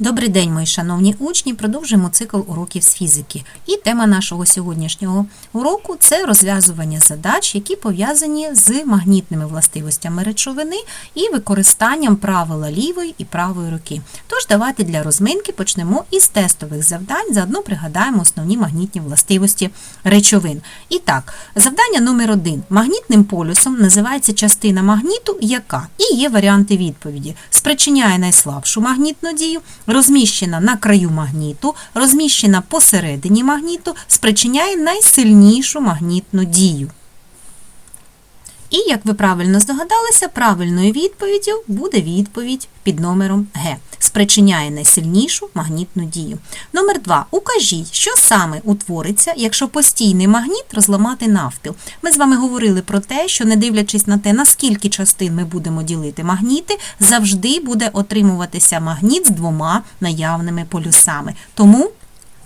Добрий день, мої шановні учні. Продовжуємо цикл уроків з фізики. І тема нашого сьогоднішнього уроку це розв'язування задач, які пов'язані з магнітними властивостями речовини і використанням правила лівої і правої руки. Тож давайте для розминки почнемо із тестових завдань. Заодно пригадаємо основні магнітні властивості речовин. І так, завдання номер один. Магнітним полюсом називається частина магніту, яка і є варіанти відповіді. Спричиняє найслабшу магнітну дію, розміщена на краю магніту, розміщена посередині магніту, спричиняє найсильнішу магнітну дію. І, як ви правильно здогадалися, правильною відповіддю буде відповідь під номером Г. Спричиняє найсильнішу магнітну дію. Номер 2. Укажіть, що саме утвориться, якщо постійний магніт розламати навпіл. Ми з вами говорили про те, що не дивлячись на те, наскільки частин ми будемо ділити магніти, завжди буде отримуватися магніт з двома наявними полюсами. Тому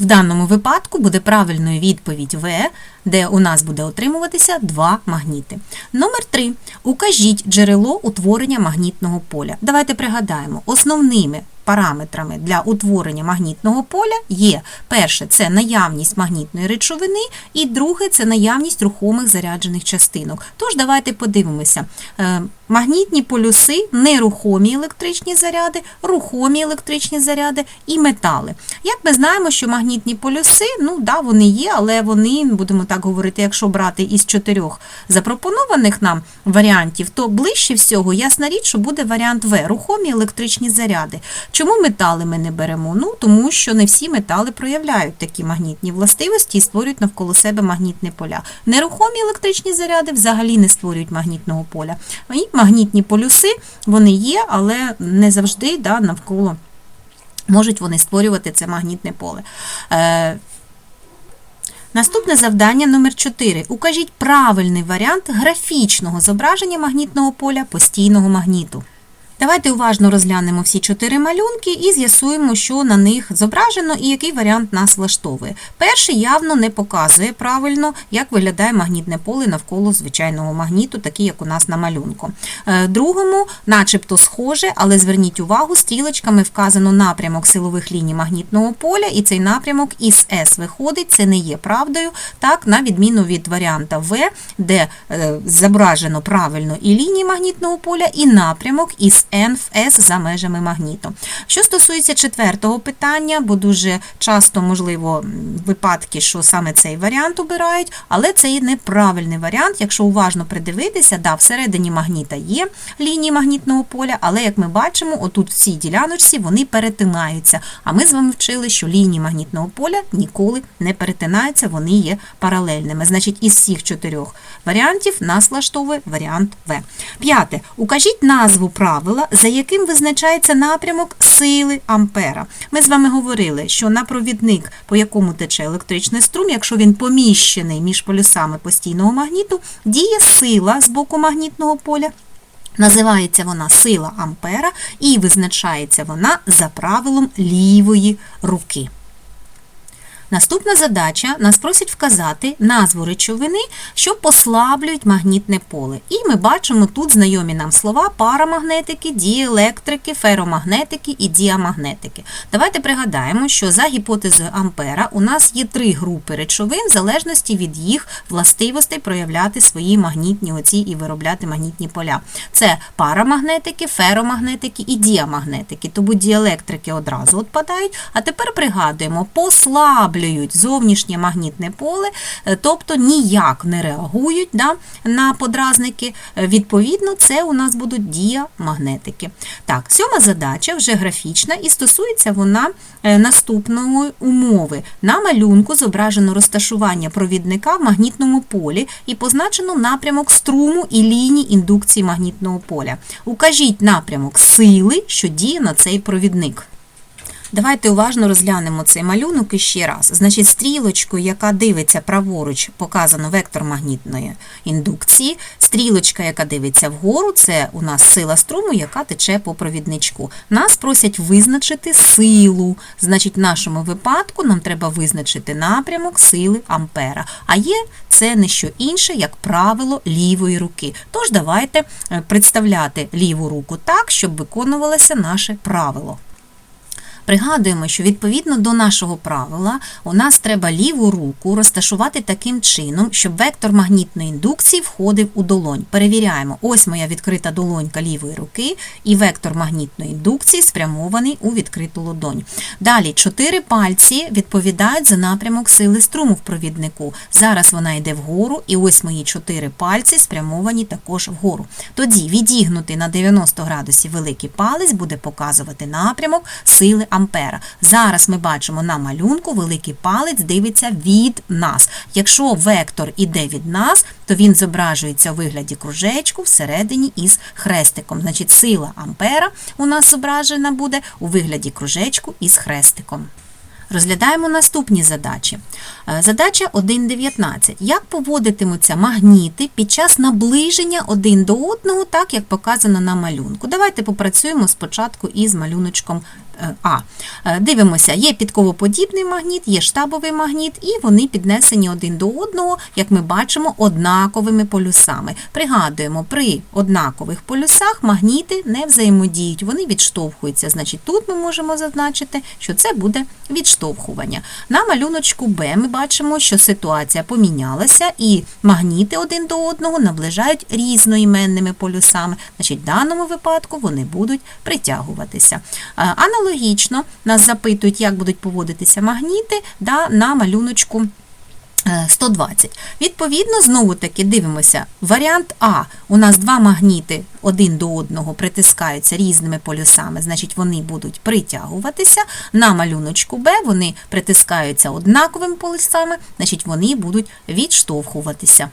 в даному випадку буде правильною відповідь В, де у нас буде отримуватися два магніти. Номер 3. Укажіть джерело утворення магнітного поля. Давайте пригадаємо, основними параметрами для утворення магнітного поля є перше це наявність магнітної речовини, і друге це наявність рухомих заряджених частинок. Тож давайте подивимося. Е, Магнітні полюси, нерухомі електричні заряди, рухомі електричні заряди і метали. Як ми знаємо, що магнітні полюси, ну да, вони є, але вони, будемо так говорити, якщо брати із чотирьох запропонованих нам варіантів, то ближче всього, ясна річ, що буде варіант В рухомі електричні заряди. Чому метали ми не беремо? Ну, тому що не всі метали проявляють такі магнітні властивості і створюють навколо себе магнітні поля. Нерухомі електричні заряди взагалі не створюють магнітного поля. І магнітні полюси вони є, але не завжди да, навколо можуть вони створювати це магнітне поле. Е, Наступне завдання номер 4. Укажіть правильний варіант графічного зображення магнітного поля постійного магніту. Давайте уважно розглянемо всі чотири малюнки і з'ясуємо, що на них зображено і який варіант нас влаштовує. Перший явно не показує правильно, як виглядає магнітне поле навколо звичайного магніту, такий, як у нас на малюнку. Е, Другому, начебто схоже, але зверніть увагу, стрілочками вказано напрямок силових ліній магнітного поля, і цей напрямок із С виходить, це не є правдою, так, на відміну від варіанта В, де е, зображено правильно і лінії магнітного поля, і напрямок із В за межами магніту. Що стосується четвертого питання, бо дуже часто, можливо, випадки, що саме цей варіант обирають, але це і неправильний варіант. Якщо уважно придивитися, да, всередині магніта є лінії магнітного поля, але як ми бачимо, отут в цій діляночці вони перетинаються. А ми з вами вчили, що лінії магнітного поля ніколи не перетинаються, вони є паралельними. Значить, із всіх чотирьох варіантів нас влаштовує варіант В. П'яте. Укажіть назву правила, за яким визначається напрямок сили ампера. Ми з вами говорили, що на провідник, по якому тече електричний струм, якщо він поміщений між полюсами постійного магніту, діє сила з боку магнітного поля. Називається вона сила ампера і визначається вона за правилом лівої руки. Наступна задача нас просять вказати назву речовини, що послаблюють магнітне поле. І ми бачимо тут знайомі нам слова парамагнетики, діелектрики, феромагнетики і діамагнетики. Давайте пригадаємо, що за гіпотезою Ампера у нас є три групи речовин, в залежності від їх властивостей проявляти свої магнітні оці і виробляти магнітні поля. Це парамагнетики, феромагнетики і діамагнетики. Тому діелектрики одразу відпадають. А тепер пригадуємо, послаблюють зовнішнє магнітне поле, е, тобто ніяк не реагують да, на подразники. Е, Відповідно, це у нас будуть діамагнетики. Так, сьома задача вже графічна і стосується вона е, наступної умови. На малюнку зображено розташування провідника в магнітному полі і позначено напрямок струму і ліній індукції магнітного поля. Укажіть напрямок сили, що діє на цей провідник. Давайте уважно розглянемо цей малюнок іще раз. Значить, стрілочкою, яка дивиться праворуч, показано вектор магнітної індукції. Стрілочка, яка дивиться вгору, це у нас сила струму, яка тече по провідничку. Нас просять визначити силу. Значить, в нашому випадку нам треба визначити напрямок сили ампера. А є це не що інше, як правило лівої руки. Тож давайте е, представляти ліву руку так, щоб виконувалося наше правило. Пригадуємо, що відповідно до нашого правила у нас треба ліву руку розташувати таким чином, щоб вектор магнітної індукції входив у долонь. Перевіряємо, ось моя відкрита долонька лівої руки, і вектор магнітної індукції спрямований у відкриту ладонь. Далі чотири пальці відповідають за напрямок сили струму в провіднику. Зараз вона йде вгору, і ось мої чотири пальці спрямовані також вгору. Тоді відігнутий на 90 градусів великий палець буде показувати напрямок сили ампера. Зараз ми бачимо на малюнку, великий палець дивиться від нас. Якщо вектор іде від нас, то він зображується у вигляді кружечку всередині із хрестиком. Значить, сила ампера у нас зображена буде у вигляді кружечку із хрестиком. Розглядаємо наступні задачі. Е, Задача 1.19. Як поводитимуться магніти під час наближення один до одного, так як показано на малюнку? Давайте попрацюємо спочатку із малюночком е, А. Е, Дивимося, є підковоподібний магніт, є штабовий магніт, і вони піднесені один до одного, як ми бачимо, однаковими полюсами. Пригадуємо, при однакових полюсах магніти не взаємодіють, вони відштовхуються. Значить, тут ми можемо зазначити, що це буде відштовхування. На малюночку Б ми бачимо, що ситуація помінялася, і магніти один до одного наближають різноіменними полюсами. Значить, в даному випадку вони будуть притягуватися. Аналогічно нас запитують, як будуть поводитися магніти да, на малюночку. Е, 120. Відповідно, знову таки дивимося. Варіант А. У нас два магніти один до одного притискаються різними полюсами, значить вони будуть притягуватися. На малюночку Б вони притискаються однаковими полюсами, значить вони будуть відштовхуватися.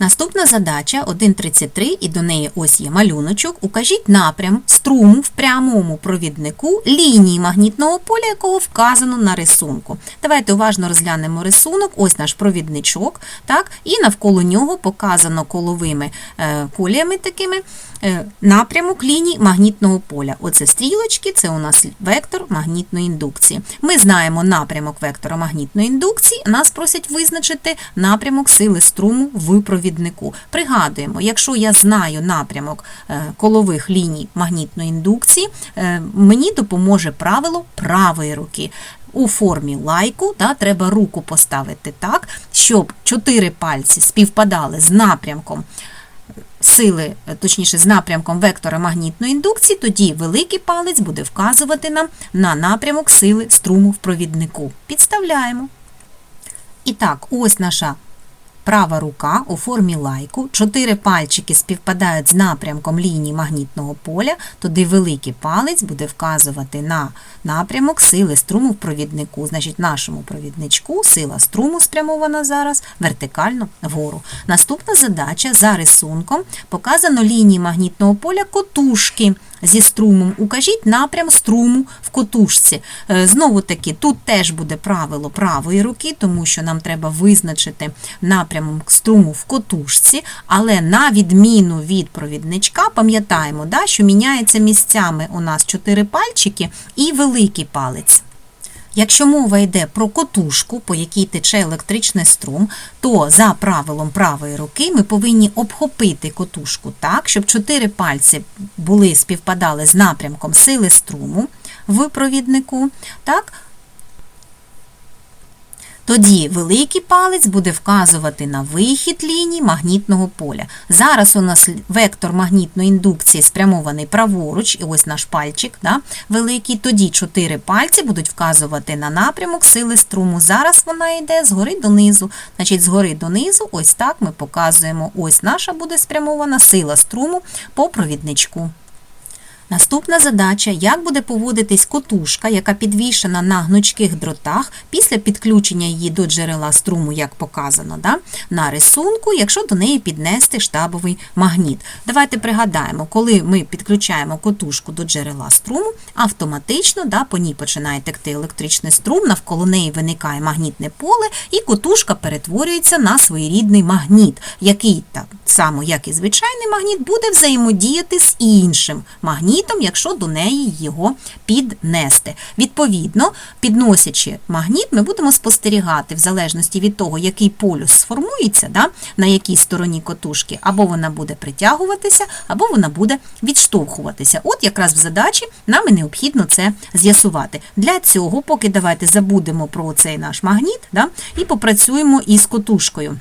Наступна задача 1.33, і до неї ось є малюночок. Укажіть напрям струму в прямому провіднику лінії магнітного поля, якого вказано на рисунку. Давайте уважно розглянемо рисунок. Ось наш провідничок, так, і навколо нього показано коловими е, коліями такими напрямок ліній магнітного поля. Оце стрілочки, це у нас вектор магнітної індукції. Ми знаємо напрямок вектора магнітної індукції, нас просять визначити напрямок сили струму в провіднику. Пригадуємо, якщо я знаю напрямок е, колових ліній магнітної індукції, е, мені допоможе правило правої руки. У формі лайку да, треба руку поставити так, щоб чотири пальці співпадали з напрямком сили, е, точніше, з напрямком вектора магнітної індукції, тоді великий палець буде вказувати нам на напрямок сили струму в провіднику. Підставляємо. І так, ось наша права рука у формі лайку, чотири пальчики співпадають з напрямком лінії магнітного поля, тоді великий палець буде вказувати на напрямок сили струму в провіднику. Значить, нашому провідничку сила струму спрямована зараз вертикально вгору. Наступна задача за рисунком показано лінії магнітного поля котушки зі струмом. Укажіть напрям струму в котушці. Е, Знову таки, тут теж буде правило правої руки, тому що нам треба визначити напрямок струму в котушці, але на відміну від провідничка, пам'ятаємо, да, що міняється місцями у нас чотири пальчики і великий палець. Якщо мова йде про котушку, по якій тече електричний струм, то за правилом правої руки ми повинні обхопити котушку так, щоб чотири пальці були співпадали з напрямком сили струму в провіднику. Так, тоді великий палець буде вказувати на вихід ліній магнітного поля. Зараз у нас вектор магнітної індукції спрямований праворуч, і ось наш пальчик да, великий. Тоді чотири пальці будуть вказувати на напрямок сили струму. Зараз вона йде згори донизу. Значить, згори донизу, ось так ми показуємо. Ось наша буде спрямована сила струму по провідничку. Наступна задача, як буде поводитись котушка, яка підвішена на гнучких дротах після підключення її до джерела струму, як показано, да, на рисунку, якщо до неї піднести штабовий магніт. Давайте пригадаємо, коли ми підключаємо котушку до джерела струму, автоматично да, по ній починає текти електричний струм, навколо неї виникає магнітне поле, і котушка перетворюється на своєрідний магніт, який так само, як і звичайний магніт, буде взаємодіяти з іншим магнітом магнітом, якщо до неї його піднести. Відповідно, підносячи магніт, ми будемо спостерігати в залежності від того, який полюс сформується, да, на якій стороні котушки, або вона буде притягуватися, або вона буде відштовхуватися. От якраз в задачі нам і необхідно це з'ясувати. Для цього, поки давайте забудемо про цей наш магніт да, і попрацюємо із котушкою.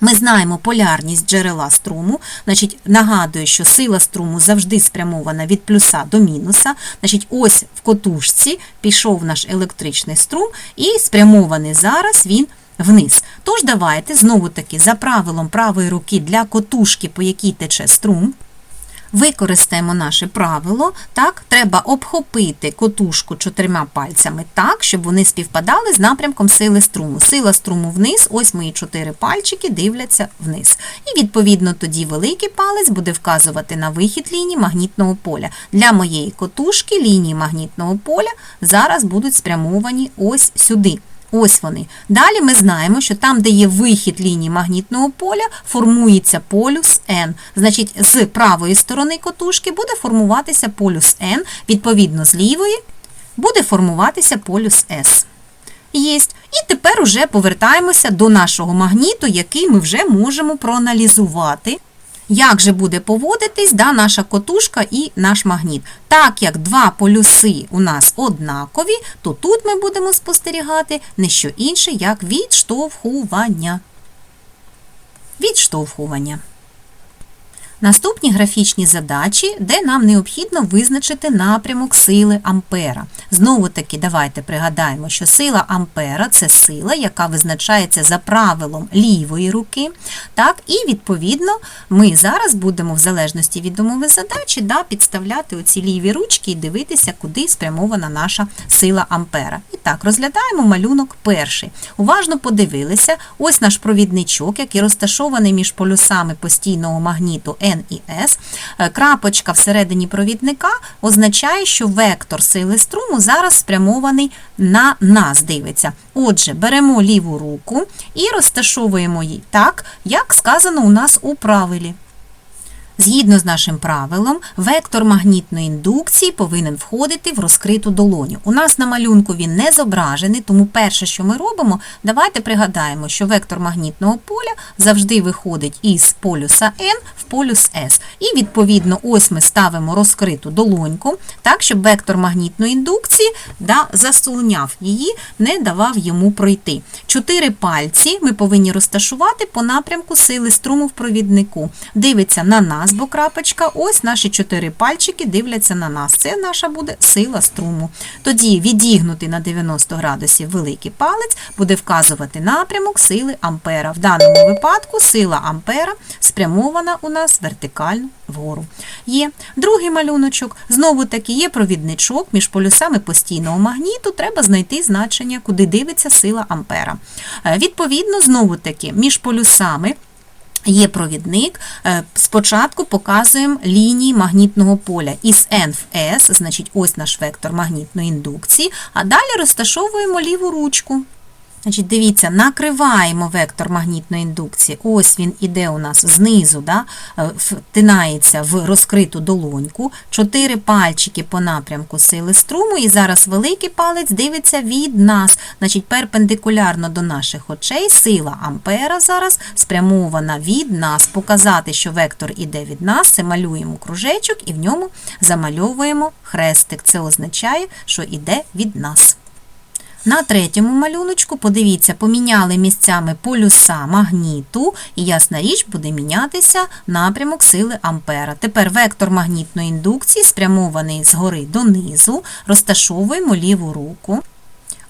Ми знаємо полярність джерела струму. Значить, нагадую, що сила струму завжди спрямована від плюса до мінуса. Значить, ось в котушці пішов наш електричний струм, і спрямований зараз він вниз. Тож давайте знову таки за правилом правої руки для котушки, по якій тече струм. Використаємо наше правило. Так, треба обхопити котушку чотирма пальцями так, щоб вони співпадали з напрямком сили струму. Сила струму вниз, ось мої чотири пальчики дивляться вниз. І відповідно тоді великий палець буде вказувати на вихід лінії магнітного поля. Для моєї котушки лінії магнітного поля зараз будуть спрямовані ось сюди. Ось вони. Далі ми знаємо, що там, де є вихід лінії магнітного поля, формується полюс N. Значить, з правої сторони котушки буде формуватися полюс N, відповідно, з лівої буде формуватися полюс S. Єсть. І тепер уже повертаємося до нашого магніту, який ми вже можемо проаналізувати. Як же буде поводитись да, наша котушка і наш магніт? Так як два полюси у нас однакові, то тут ми будемо спостерігати не що інше, як відштовхування. Відштовхування. Наступні графічні задачі, де нам необхідно визначити напрямок сили Ампера. Знову таки, давайте пригадаємо, що сила Ампера це сила, яка визначається за правилом лівої руки. Так, І відповідно ми зараз будемо, в залежності від умови задачі, да, підставляти оці ліві ручки і дивитися, куди спрямована наша сила Ампера. І так, розглядаємо малюнок перший. Уважно подивилися, ось наш провідничок, який розташований між полюсами постійного магніту N і S. Е, Крапочка всередині провідника означає, що вектор сили струму зараз спрямований на нас, дивиться. Отже, беремо ліву руку і розташовуємо її так, як сказано у нас у правилі. Згідно з нашим правилом, вектор магнітної індукції повинен входити в розкриту долоню. У нас на малюнку він не зображений, тому перше, що ми робимо, давайте пригадаємо, що вектор магнітного поля завжди виходить із полюса N в полюс S. І відповідно, ось ми ставимо розкриту долоньку, так, щоб вектор магнітної індукції да, засолоняв її, не давав йому пройти. Чотири пальці ми повинні розташувати по напрямку сили струму в провіднику. Дивиться на нас, бо крапочка, ось наші чотири пальчики дивляться на нас. Це наша буде сила струму. Тоді відігнути на 90 градусів великий палець буде вказувати напрямок сили Ампера. В даному випадку сила Ампера спрямована у нас вертикально вгору. Є другий малюночок. Знову таки є провідничок між полюсами постійного магніту. Треба знайти значення, куди дивиться сила Ампера. Е, Відповідно, знову таки, між полюсами. Є провідник. Е, Спочатку показуємо лінії магнітного поля із N в S, значить ось наш вектор магнітної індукції, а далі розташовуємо ліву ручку. Значить, Дивіться, накриваємо вектор магнітної індукції. Ось він іде у нас знизу, да, е, втинається в розкриту долоньку. Чотири пальчики по напрямку сили струму, і зараз великий палець дивиться від нас. Значить, Перпендикулярно до наших очей сила Ампера зараз спрямована від нас. Показати, що вектор іде від нас, це малюємо кружечок і в ньому замальовуємо хрестик. Це означає, що іде від нас. На третьому малюночку, подивіться, поміняли місцями полюса магніту, і ясна річ буде мінятися напрямок сили Ампера. Тепер вектор магнітної індукції спрямований згори донизу, розташовуємо ліву руку.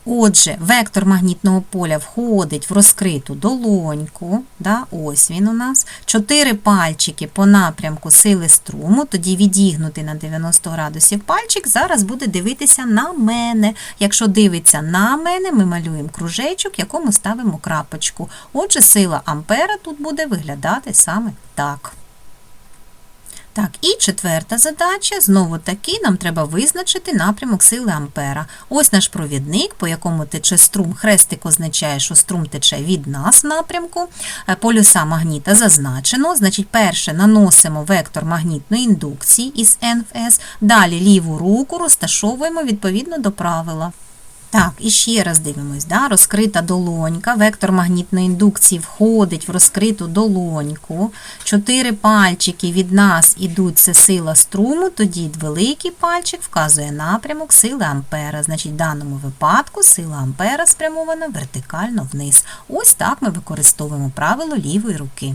Отже, вектор магнітного поля входить в розкриту долоньку, да, ось він у нас. Чотири пальчики по напрямку сили струму, тоді відігнути на 90 градусів пальчик, зараз буде дивитися на мене. Якщо дивиться на мене, ми малюємо кружечок, якому ставимо крапочку. Отже, сила Ампера тут буде виглядати саме так. Так, і четверта задача. Знову таки нам треба визначити напрямок сили Ампера. Ось наш провідник, по якому тече струм. Хрестик означає, що струм тече від нас напрямку. Е, Полюса магніта зазначено. Значить, перше наносимо вектор магнітної індукції із N. Далі ліву руку розташовуємо відповідно до правила. Так, і ще раз дивимось, да? розкрита долонька, вектор магнітної індукції входить в розкриту долоньку. Чотири пальчики від нас ідуть, це сила струму, тоді великий пальчик вказує напрямок сили ампера. Значить, в даному випадку сила ампера спрямована вертикально вниз. Ось так ми використовуємо правило лівої руки.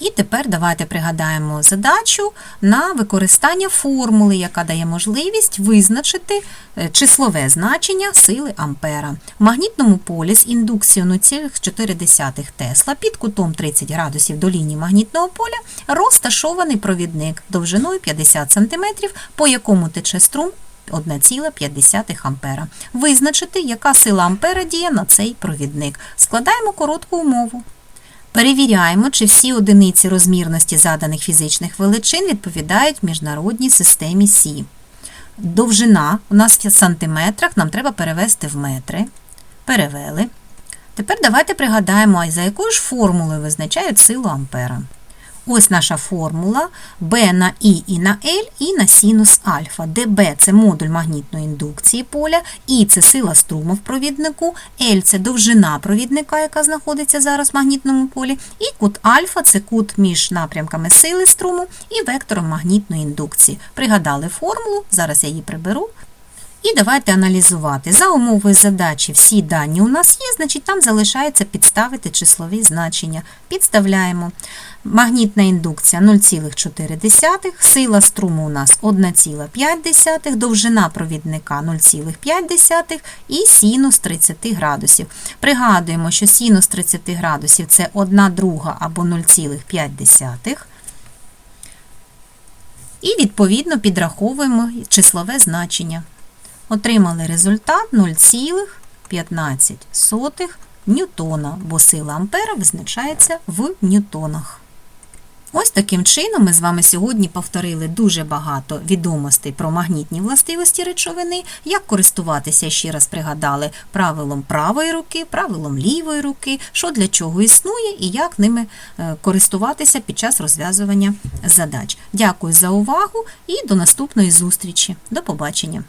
І тепер давайте пригадаємо задачу на використання формули, яка дає можливість визначити е, числове значення сили Ампера. В магнітному полі з індукцією 0,4 Тесла під кутом 30 градусів до лінії магнітного поля розташований провідник довжиною 50 см, по якому тече струм 1,5 ампера. Визначити, яка сила Ампера діє на цей провідник. Складаємо коротку умову. Перевіряємо, чи всі одиниці розмірності заданих фізичних величин відповідають міжнародній системі Сі. Довжина у нас в сантиметрах, нам треба перевести в метри. Перевели. Тепер давайте пригадаємо, за якою ж формулою визначають силу ампера. Ось наша формула B на І і на L, і на синус альфа, де B – це модуль магнітної індукції поля, І – це сила струму в провіднику, L – це довжина провідника, яка знаходиться зараз в магнітному полі, і кут альфа – це кут між напрямками сили струму і вектором магнітної індукції. Пригадали формулу, зараз я її приберу. І давайте аналізувати. За умовою задачі всі дані у нас є, значить там залишається підставити числові значення. Підставляємо. Магнітна індукція 0,4, сила струму у нас 1,5, довжина провідника 0,5 і синус 30 градусів. Пригадуємо, що синус 30 градусів це 1 друга або 0,5. І відповідно підраховуємо числове значення. Отримали результат 0,15 ньютона, бо сила ампера визначається в ньютонах. Ось таким чином ми з вами сьогодні повторили дуже багато відомостей про магнітні властивості речовини, як користуватися, ще раз пригадали, правилом правої руки, правилом лівої руки, що для чого існує і як ними е, користуватися під час розв'язування задач. Дякую за увагу і до наступної зустрічі. До побачення!